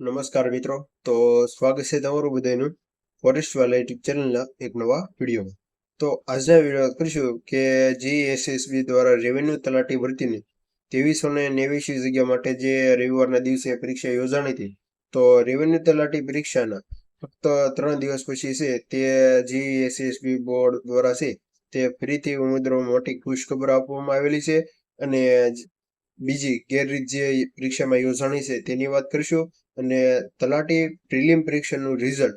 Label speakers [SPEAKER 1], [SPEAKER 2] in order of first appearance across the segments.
[SPEAKER 1] નમસ્કાર મિત્રો. તો સ્વાગત છે તમારું બધાનું ફોરેસ્ટ વાલા યુટ્યુબ ચેનલના એક નવા વિડીયોમાં. તો આજના વીડિયો કરીશું કે જીએસએસબી દ્વારા રેવન્યુ તલાટી ભરતીની ત્રેવીસો ને નેવ્યાસી જગ્યા માટે જે રવિવારના દિવસે પરીક્ષા યોજાણી હતી, તો રેવન્યુ તલાટી પરીક્ષાના ફક્ત ત્રણ દિવસ પછી છે તે જીએસએસબી બોર્ડ દ્વારા છે તે ફરીથી ઉમેદવારો મોટી ખુશખબર આપવામાં આવેલી છે. અને બીજી ગેરરીત જે પરીક્ષામાં યોજાણી છે તેની વાત કરીશું. અને તલાટી પ્રિલિમ પરીક્ષાનું રિઝલ્ટ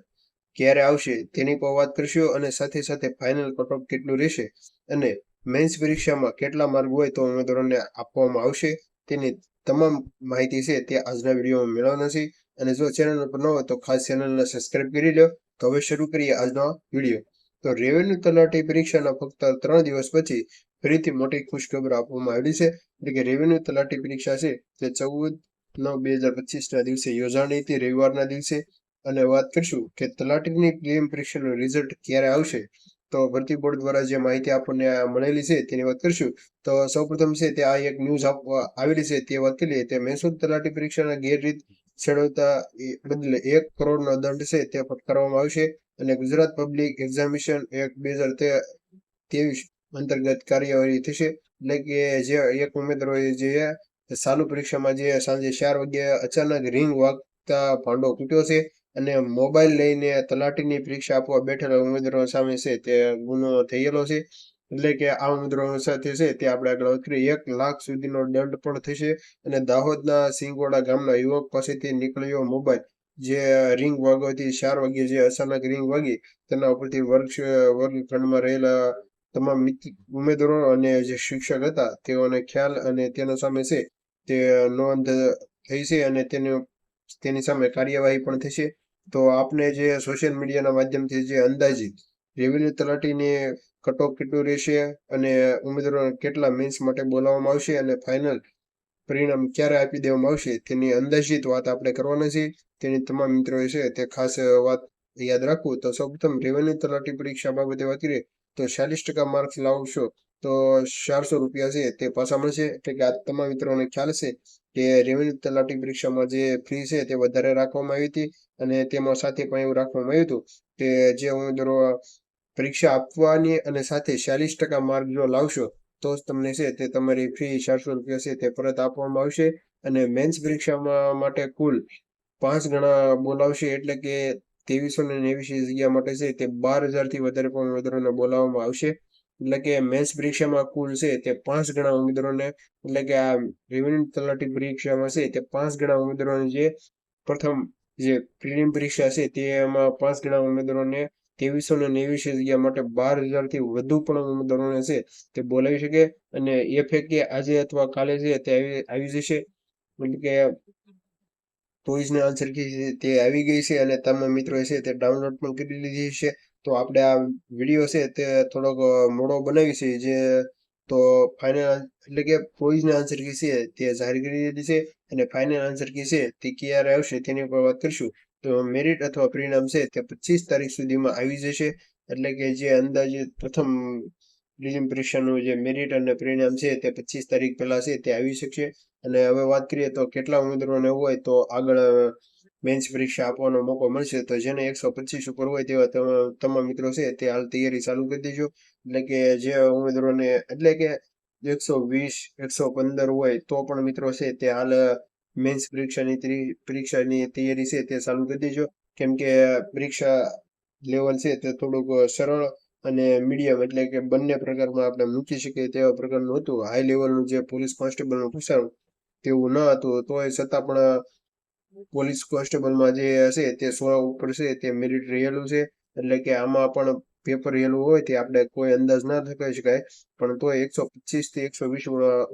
[SPEAKER 1] ક્યારે આવશે તેની પણ વાત કરશો અને સાથે સાથે ફાઇનલ કટ ઓફ કેટલું રહેશે અને મેન્સ પરીક્ષામાં કેટલા માર્ગ હોય તો ઉમેદવારોને આપવામાં આવશે તેની તમામ માહિતી છે તે આજના વિડીયોમાં મેળવવાના છે. અને જો ચેનલ પર ન હોય તો ખાસ ચેનલને સબસ્ક્રાઇબ કરી લો તો હવે શરૂ કરીએ આજનો વીડિયો. તો રેવન્યુ તલાટી પરીક્ષાના ફક્ત ત્રણ દિવસ પછી ફરીથી મોટી ખુશખબર આપવામાં આવેલી છે. એટલે કે રેવન્યુ તલાટી પરીક્ષા છે તે ચૌદ નવ બે હજાર પચીસના દિવસે યોજાણી હતી. રવિવારના દિવસે અને વાત કરીશું કે તલાટીની પ્રિલિમ પરીક્ષાનું રિઝલ્ટ ક્યારે આવશે? તો ભરતી બોર્ડ દ્વારા જે માહિતી આપણને મળેલી છે તેની વાત કરીશું. તો સૌપ્રથમ છે તે આ એક ન્યૂઝ આવેલી છે તે વાત કરીએ તે મહેસૂલ તલાટી પરીક્ષાના ગેરરીત છેડવતા બદલે એક કરોડનો દંડ છે તે ફટકારવામાં આવશે અને ગુજરાત પબ્લિક એક્ઝામિનેશન એક બે હજાર તેવીસ અંતર્ગત કાર્યવાહી થશે. એટલે કે જે એક ઉમેદવારોએ જે ચાલુ પરીક્ષામાં જે સાંજે ચાર વાગ્યે અચાનક રિંગ વાગતા ભાંડો તૂટ્યો છે અને મોબાઈલ લઈને તલાટીની પરીક્ષા આપવા બેઠેલા ઉમેદવારો સામે છે તે ગુનો થયેલો છે. એટલે કે આ ઉમેદવારો સાથે છે તે આપણે આગળ કરીએ. એક લાખ સુધીનો દંડ પણ થશે અને દાહોદના સિંગોડા ગામના યુવક પાસેથી નીકળ્યો મોબાઈલ. જે રિંગ વાગવાથી ચાર વાગ્યે જે અચાનક રિંગ વાગી, તેના ઉપરથી વર્ગ વર્ગખંડમાં રહેલા તમામ ઉમેદવારો અને જે શિક્ષક હતા તેઓને ખ્યાલ અને તેના સામે છે તે નોંધ થઈ છે અને તેને, તેની સામે કાર્યવાહી પણ થશે. તો આપને જે સોશિયલ મીડિયાના માધ્યમથી જે અંદાજિત રેવન્યુ તલાટીની કટઓફ કેટલું રહેશે અને ઉમેદવારોને કેટલા મેન્સ માટે બોલાવવામાં આવશે અને ફાઇનલ પરિણામ ક્યારે આપી દેવામાં આવશે, તેની અંદાજિત વાત આપણે કરવાના છે તેની તમામ મિત્રો છે તે ખાસ વાત યાદ રાખવું તો સૌપ્રથમ રેવન્યુ તલાટી પરીક્ષા બાબતે વાત કરીએ તો ચાલીસ ટકા માર્ક્સ લાવશો તો ચારસો રૂપિયા છે તે પાછા મળશે. એટલે કે આ તમામ મિત્રોને ખ્યાલ છે કે રેવન્યુ તલાટી પરીક્ષામાં જે ફી છે તે વધારે રાખવામાં આવી હતી અને તેમાં સાથે પણ એવું રાખવામાં આવ્યું હતું કે જે ઉમેદવારો પરીક્ષા આપવાની અને સાથે ચાલીસ ટકા માર્ક જો લાવશો તો જ તમને છે તે તમારી ફી ચારસો રૂપિયા છે તે પરત આપવામાં આવશે અને મેન્સ પરીક્ષામાં માટે કુલ પાંચ ગણા બોલાવશે એટલે કે ત્રેવીસો ને નેવીસી જગ્યા માટે છે તે બાર હજારથી વધારે પણ ઉમેદવારોને બોલાવવામાં આવશે. એટલે કે મેન્સ પરીક્ષામાં કુલ છે તે પાંચ ગણા ઉમેદવારોને, એટલે કે આ રેવન્યુ તલાટી પરીક્ષામાં છે તે પાંચ ગણા ઉમેદવારોને જે પ્રથમ જે પ્રિલિમ પરીક્ષા છે તેમાં પાંચ ગણા ઉમેદવારોને ત્રેવીસો ને નેવીસી જગ્યા માટે બાર હજારથી વધુ પણ ઉમેદવારોને છે તે બોલાવી શકે અને એ ફેકે આજે અથવા કાલે છે તે આવી જશે. એટલે કે ટોઈઝના આન્સર કી તે આવી ગઈ છે અને તમામ મિત્રો છે તે ડાઉનલોડ પણ કરી લીધી છે તો આપણે આ વીડિયો છે તે થોડોક મોડો બનાવી છે જે તો ફાઇનલ એટલે કે ટોઈઝના આન્સર કી છે તે જાહેર કરી દીધી છે અને ફાઇનલ આન્સર કી છે તે ક્યારે આવશે તેની ઉપર વાત કરીશું. તો મેરિટ અથવા પરિણામ છે તે પચીસ તારીખ સુધીમાં આવી જશે. એટલે કે જે અંદાજે પ્રથમ પરીક્ષાનું જે મેરિટ અને પરિણામ છે તે પચીસ તારીખ પહેલાં છે તે આવી શકશે. અને હવે વાત કરીએ તો કેટલા ઉમેદવારોને હોય તો આગળ મેન્સ પરીક્ષા આપવાનો મોકો મળશે તો જેને એકસો પચીસ ઉપર હોય તેવા તમામ મિત્રો છે તે હાલ તૈયારી ચાલુ કરી દેજો. એટલે કે જે ઉમેદવારોને, એટલે કે એકસો વીસ, એકસો પંદર હોય તો પણ મિત્રો છે તે હાલ મેન્સ પરીક્ષાની પરીક્ષાની તૈયારી છે તે ચાલુ કરી દેજો. કેમ કે પરીક્ષા લેવલ છે તે થોડુંક સરળ અને મીડિયમ એટલે કે બંને પ્રકારમાં આપણે મૂકી શકીએ તેવા પ્રકારનું હતું. હાઈ લેવલનું જે પોલીસ કોન્સ્ટેબલનું પૂછાયું તેવું ન હતું. તોય છતાં પણ પોલીસ કોન્સ્ટેબલમાં જે હશે તે સો ઉપર છે, તે મેરિટ રહેલું છે. એટલે કે આમાં પણ પેપર રહેલું હોય તે આપણે કોઈ અંદાજ ના થઈ શકાય. પણ તો એકસો પચીસથી એકસો વીસ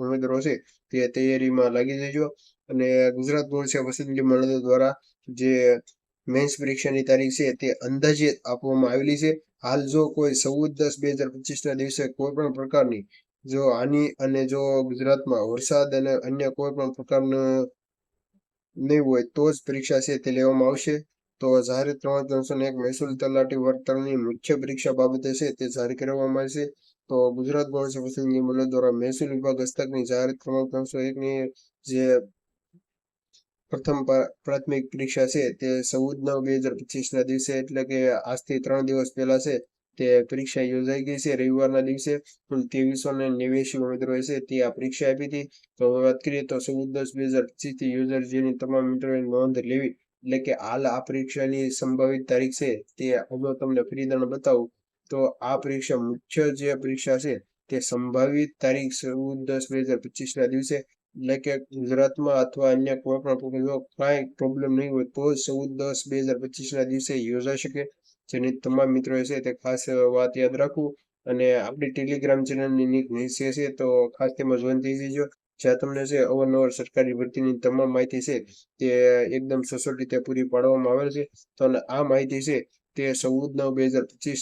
[SPEAKER 1] ઉમેદવારો છે તે તૈયારીમાં લાગી જજો. અને ગુજરાત બોર્ડ છે વસંતજી મંડળ દ્વારા જે મેન્સ પરીક્ષાની તારીખ છે તે અંદાજે આપવામાં આવેલી છે. હાલ જો કોઈ ચૌદ દસ બે હજાર પચીસના દિવસે કોઈ પણ પ્રકારની જો આની અને જો ગુજરાતમાં વરસાદ અને અન્ય કોઈ પણ પ્રકારનું નહીં હોય, તો જ પરીક્ષા છે તે લેવામાં આવશે. તો જાહેર ત્રણ ત્રણસો ને એક મહેસૂલ તલાટી વર્તનની મુખ્ય પરીક્ષા બાબતે છે તે જાહેર કરવામાં આવશે. તો ગુજરાત બોર્ડ વસૂલ નિયમો દ્વારા મહેસૂલ વિભાગ હસ્તકની જાહેર ત્રણ ત્રણસો એકની જે પ્રથમ પ્રાથમિક પરીક્ષા છે તે ચૌદ નવ બે હજાર પચીસ ના દિવસે એટલે કે આજથી ત્રણ દિવસ પહેલા છે. તે પરીક્ષા યોજાઈ ગઈ છે રવિવારના દિવસે કુલ ત્રેવીસો ને નેવ્યાસી ઉમેદવારો છે તે આ પરીક્ષા આપી હતી તો વાત કરીએ તો ચૌદ દસ બે હજાર પચીસથી યોજાયેલ જેની તમામ મિત્રોએ નોંધ લેવી એટલે કે હાલ આ પરીક્ષાની સંભવિત તારીખ છે તે હવે તમને ફરીદાણ બતાવું તો આ પરીક્ષા મુખ્ય જે પરીક્ષા છે તે સંભવિત તારીખ ચૌદ દસ બે હજાર પચીસ ના દિવસે એટલે કે ગુજરાતમાં અથવા અન્ય કોઈ પણ કાંઈ પ્રોબ્લેમ નહીં હોય તો ચૌદ દસ બે હજાર પચીસ ના દિવસે યોજાઈ શકે જેની તમામ મિત્રો છે તે ખાસ વાત યાદ રાખવું અને આપણી ટેલિગ્રામ ચેનલની લિંક નીચે છે તો ખાસ તેમાં જોઈન થઈ જજો. જ્યાં તમને છે અવારનવાર સરકારી ભરતીની તમામ માહિતી છે તે એકદમ સચોટ રીતે પૂરી પાડવામાં આવેલ છે. તો આ માહિતી છે તે ચૌદ નવ બે હજાર પચીસ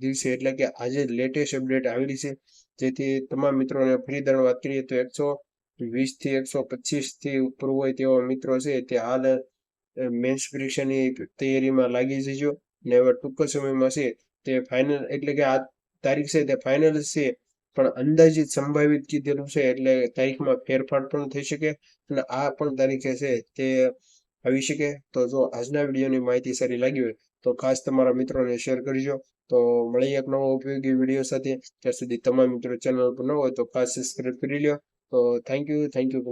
[SPEAKER 1] દિવસે એટલે કે આજે લેટેસ્ટ અપડેટ આવેલી છે. જેથી તમામ મિત્રોને ફરી દાણ વાત કરીએ તો એકસો વીસથી એકસો પચીસથી ઉપર હોય તેવા મિત્રો છે તે હાલ મેન્સ પરીક્ષાની તૈયારીમાં લાગી જજો. ને હવે ટૂંક સમયમાં છે તે ફાઇનલ એટલે કે આ તારીખ છે તે ફાઇનલ છે. પણ અંદાજિત સંભવિત કીધેલું છે એટલે તારીખમાં ફેરફાર પણ થઈ શકે અને આ પણ તારીખે છે તે આવી શકે. તો જો આજના વિડીયોની માહિતી સારી લાગી હોય તો ખાસ તમારા મિત્રોને શેર કરજો. તો મળી એક નવો ઉપયોગી વીડિયો સાથે. ત્યાં સુધી તમામ મિત્રો ચેનલ પર ન હોય તો ખાસ સબસ્ક્રાઈબ કરી લ્યો. તો થેન્ક યુ થેન્ક યુ